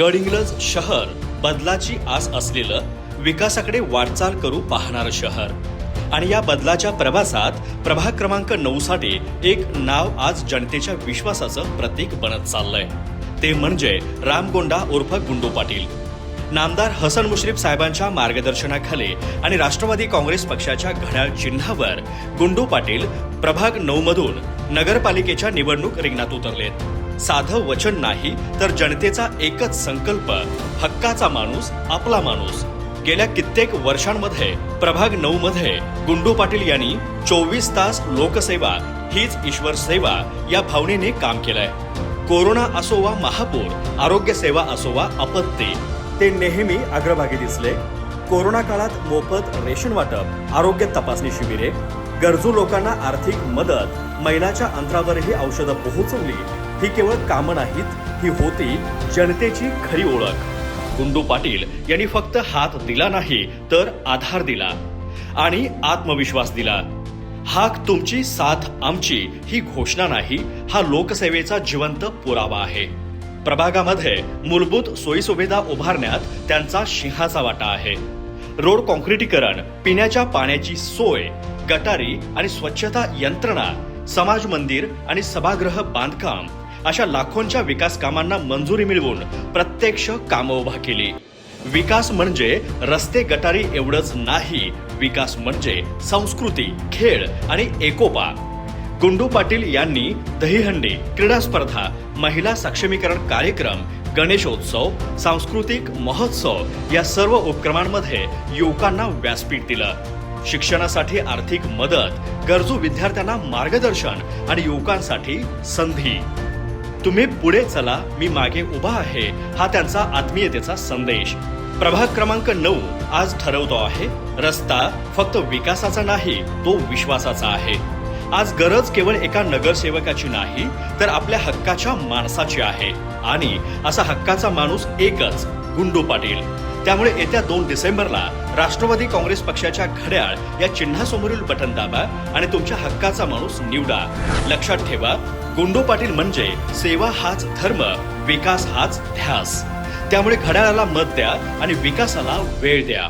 गडिंग्लज शहर बदलाची आस असलेलं विकासाकडे वाटचाल करू पाहणारं शहर. आणि या बदलाच्या प्रवासात प्रभाग क्रमांक नऊ साठी एक नाव आज जनतेच्या विश्वासाचं प्रतीक बनत चाललंय. ते म्हणजे रामगोंडा उर्फ गुंडू पाटील. नामदार हसन मुश्रीफ साहेबांच्या मार्गदर्शनाखाली आणि राष्ट्रवादी काँग्रेस पक्षाच्या घड्याळ चिन्हावर गुंडू पाटील प्रभाग नऊ मधून नगरपालिकेच्या निवडणूक रिंगणात उतरलेत. साधं वचन नाही तर जनतेचा एकच संकल्प हक्काचा माणूस आपला माणूस. गेल्या कित्येक वर्षांमध्ये प्रभाग नऊ मध्ये गुंडू पाटील यांनी चोवीस तास लोकसेवा हीच ईश्वर सेवा या भावनेने काम केलंय. कोरोना असो वा महापूर आरोग्य सेवा असो वा आपत्ती. ते नेहमी अग्रभागी दिसले. कोरोना काळात मोफत रेशन वाटप आरोग्य तपासणी शिबिरे गरजू लोकांना आर्थिक मदत मैलाच्या अंतरावरही औषधं पोहोचवली. ही केवळ कामं नाहीत ही होती जनतेची खरी ओळख. गुंडू पाटील यांनी फक्त हात दिला नाही तर आधार दिला आणि आत्मविश्वास दिला. हाक तुमची साथ आमची ही घोषणा नाही हा लोकसेवेचा जिवंत पुरावा आहे. प्रभागामध्ये मूलभूत सोयीसुविधा उभारण्यात त्यांचा सिंहाचा वाटा आहे. रोड कॉन्क्रिटीकरण पिण्याच्या पाण्याची सोय गटारी आणि स्वच्छता यंत्रणा समाज मंदिर आणि सभागृह बांधकाम अशा लाखोंच्या विकास कामांना मंजुरी मिळवून प्रत्यक्ष कामं उभा केली. विकास म्हणजे रस्ते गटारी एवढंच नाही विकास म्हणजे संस्कृती खेळ आणि एकोपा. गुंडू पाटील यांनी दहीहंडी क्रीडा स्पर्धा महिला सक्षमीकरण कार्यक्रम गणेशोत्सव सांस्कृतिक महोत्सव या सर्व उपक्रमांमध्ये युवकांना व्यासपीठ दिलं. शिक्षणासाठी आर्थिक मदत गरजू विद्यार्थ्यांना मार्गदर्शन आणि युवकांसाठी संधी. तुम्ही पुढे चला मी मागे उभा आहे हा त्यांचा आत्मीयतेचा संदेश. प्रभाग क्रमांक नऊ आज ठरवतो आहे रस्ता फक्त विकासाचा नाही तो विश्वासाचा आहे. आज गरज केवळ एका नगरसेवकाची नाही तर आपल्या हक्काच्या माणसाची आहे. आणि असा हक्काचा माणूस एकच गुंडू पाटील. त्यामुळे येत्या दोन डिसेंबरला राष्ट्रवादी काँग्रेस पक्षाच्या घड्याळ या चिन्हासमोरील बटन दाबा आणि तुमच्या हक्काचा माणूस निवडा. लक्षात ठेवा गुंडो पाटील म्हणजे सेवा हाच धर्म विकास हाच ध्यास. त्यामुळे घड्याळाला मत द्या आणि विकासाला वेळ द्या.